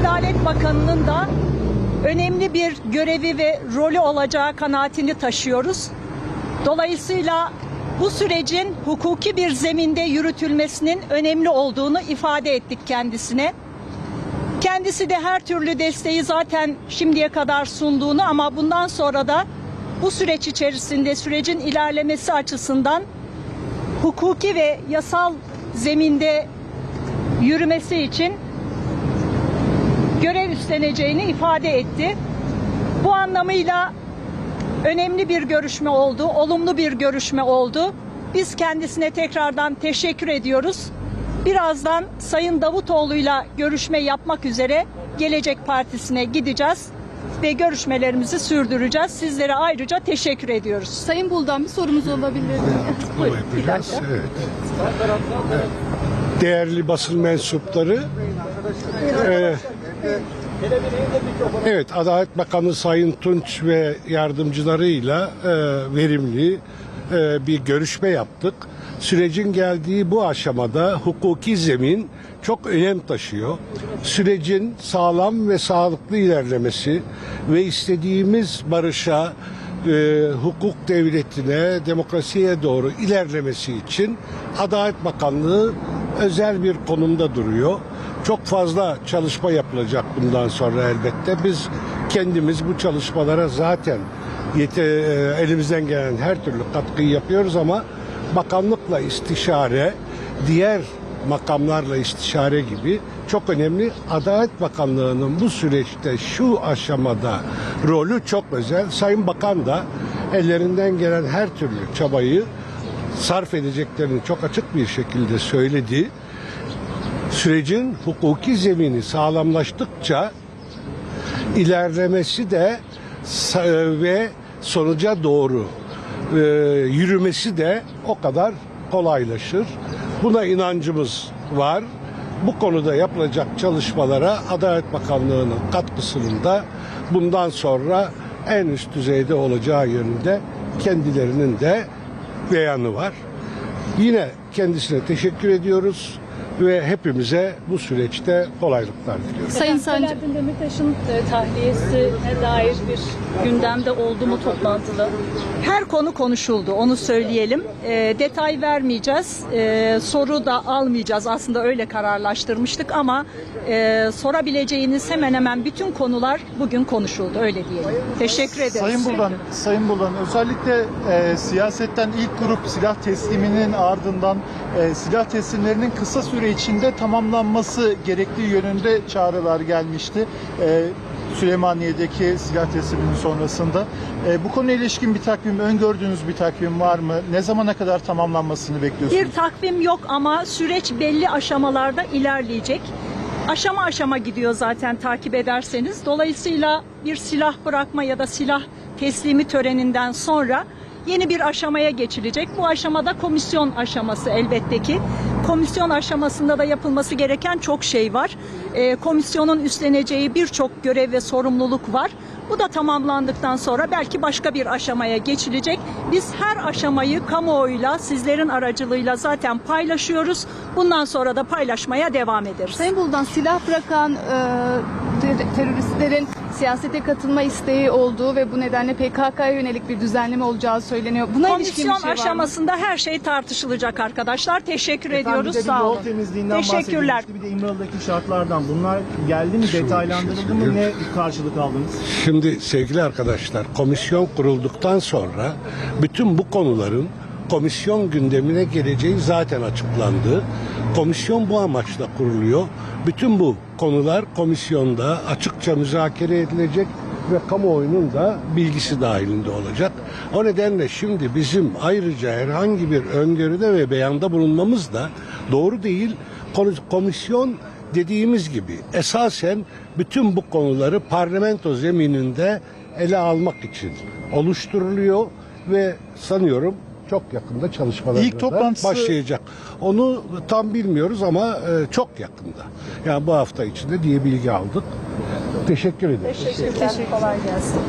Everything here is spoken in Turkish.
Adalet Bakanı'nın da önemli bir görevi ve rolü olacağı kanaatini taşıyoruz. Dolayısıyla bu sürecin hukuki bir zeminde yürütülmesinin önemli olduğunu ifade ettik kendisine. Kendisi de her türlü desteği zaten şimdiye kadar sunduğunu ama bundan sonra da bu süreç içerisinde sürecin ilerlemesi açısından hukuki ve yasal zeminde yürümesi için üstleneceğini ifade etti. Bu anlamıyla önemli bir görüşme oldu, olumlu bir görüşme oldu. Biz kendisine tekrardan teşekkür ediyoruz. Birazdan Sayın Davutoğlu'yla görüşme yapmak üzere Gelecek Partisi'ne gideceğiz ve görüşmelerimizi sürdüreceğiz. Sizlere ayrıca teşekkür ediyoruz. Sayın Buldan bir sorumuz olabilir mi? Yapacağız. Evet. Değerli basın mensupları, e, evet Adalet Bakanı Sayın Tunç ve yardımcılarıyla e, verimli e, bir görüşme yaptık. Sürecin geldiği bu aşamada hukuki zemin çok önem taşıyor. Sürecin sağlam ve sağlıklı ilerlemesi ve istediğimiz barışa, e, hukuk devletine, demokrasiye doğru ilerlemesi için Adalet Bakanlığı özel bir konumda duruyor. Çok fazla çalışma yapılacak bundan sonra elbette. Biz kendimiz bu çalışmalara zaten yete, e, elimizden gelen her türlü katkıyı yapıyoruz ama bakanlıkla istişare, diğer makamlarla istişare gibi çok önemli. Adalet Bakanlığı'nın bu süreçte şu aşamada rolü çok özel. Sayın Bakan da ellerinden gelen her türlü çabayı sarf edeceklerini çok açık bir şekilde söyledi. Sürecin hukuki zemini sağlamlaştıkça ilerlemesi de sa- ve sonuca doğru e, yürümesi de o kadar kolaylaşır. Buna inancımız var. Bu konuda yapılacak çalışmalara Adalet Bakanlığı'nın katkısının da bundan sonra en üst düzeyde olacağı yönünde kendilerinin de beyanı var. Yine kendisine teşekkür ediyoruz ve hepimize bu süreçte kolaylıklar diliyoruz. Sayın Sancı. Selahattin Demirtaş'ın e, tahliyesine dair bir gündemde oldu mu toplantıda? Her konu konuşuldu, onu söyleyelim. E, detay vermeyeceğiz, e, soru da almayacağız. Aslında öyle kararlaştırmıştık ama e, sorabileceğiniz hemen hemen bütün konular bugün konuşuldu, öyle diyelim. Teşekkür ederiz. Sayın Buldan, Sayın Buldan özellikle e, siyasetten ilk grup silah tesliminin ardından e, silah teslimlerinin kısa süre içinde tamamlanması gerektiği yönünde çağrılar gelmişti. E, Süleymaniye'deki silah tesliminin sonrasında. E, bu konuyla ilişkin bir takvim, öngördüğünüz bir takvim var mı? Ne zamana kadar tamamlanmasını bekliyorsunuz? Bir takvim yok ama süreç belli aşamalarda ilerleyecek. Aşama aşama gidiyor zaten takip ederseniz. Dolayısıyla bir silah bırakma ya da silah teslimi töreninden sonra yeni bir aşamaya geçilecek. Bu aşamada komisyon aşaması elbette ki. Komisyon aşamasında da yapılması gereken çok şey var. Ee, komisyonun üstleneceği birçok görev ve sorumluluk var. Bu da tamamlandıktan sonra belki başka bir aşamaya geçilecek. Biz her aşamayı kamuoyuyla, sizlerin aracılığıyla zaten paylaşıyoruz. Bundan sonra da paylaşmaya devam ederiz. Sayın Buldan silah bırakan e, teröristlerin siyasete katılma isteği olduğu ve bu nedenle PKK'ya yönelik bir düzenleme olacağı söyleniyor. Buna ilişkin Komisyon bir şey var mı? aşamasında her şey tartışılacak arkadaşlar. Teşekkür Efendim, ediyoruz. bir de bir Sağ olun. temizliğinden Teşekkürler. Bir de İmralı'daki şartlardan. Bunlar geldi mi, detaylandırıldı mı, ne karşılık aldınız? Şimdi sevgili arkadaşlar komisyon kurulduktan sonra bütün bu konuların komisyon gündemine geleceği zaten açıklandı. Komisyon bu amaçla kuruluyor. Bütün bu konular komisyonda açıkça müzakere edilecek ve kamuoyunun da bilgisi dahilinde olacak. O nedenle şimdi bizim ayrıca herhangi bir öngörüde ve beyanda bulunmamız da doğru değil. Komisyon dediğimiz gibi esasen bütün bu konuları parlamento zemininde ele almak için oluşturuluyor ve sanıyorum çok yakında çalışmalar İlk toplantısı- başlayacak. Onu tam bilmiyoruz ama e, çok yakında. Yani bu hafta içinde diye bilgi aldık. Teşekkür ederim. Teşekkürler. Kolay gelsin.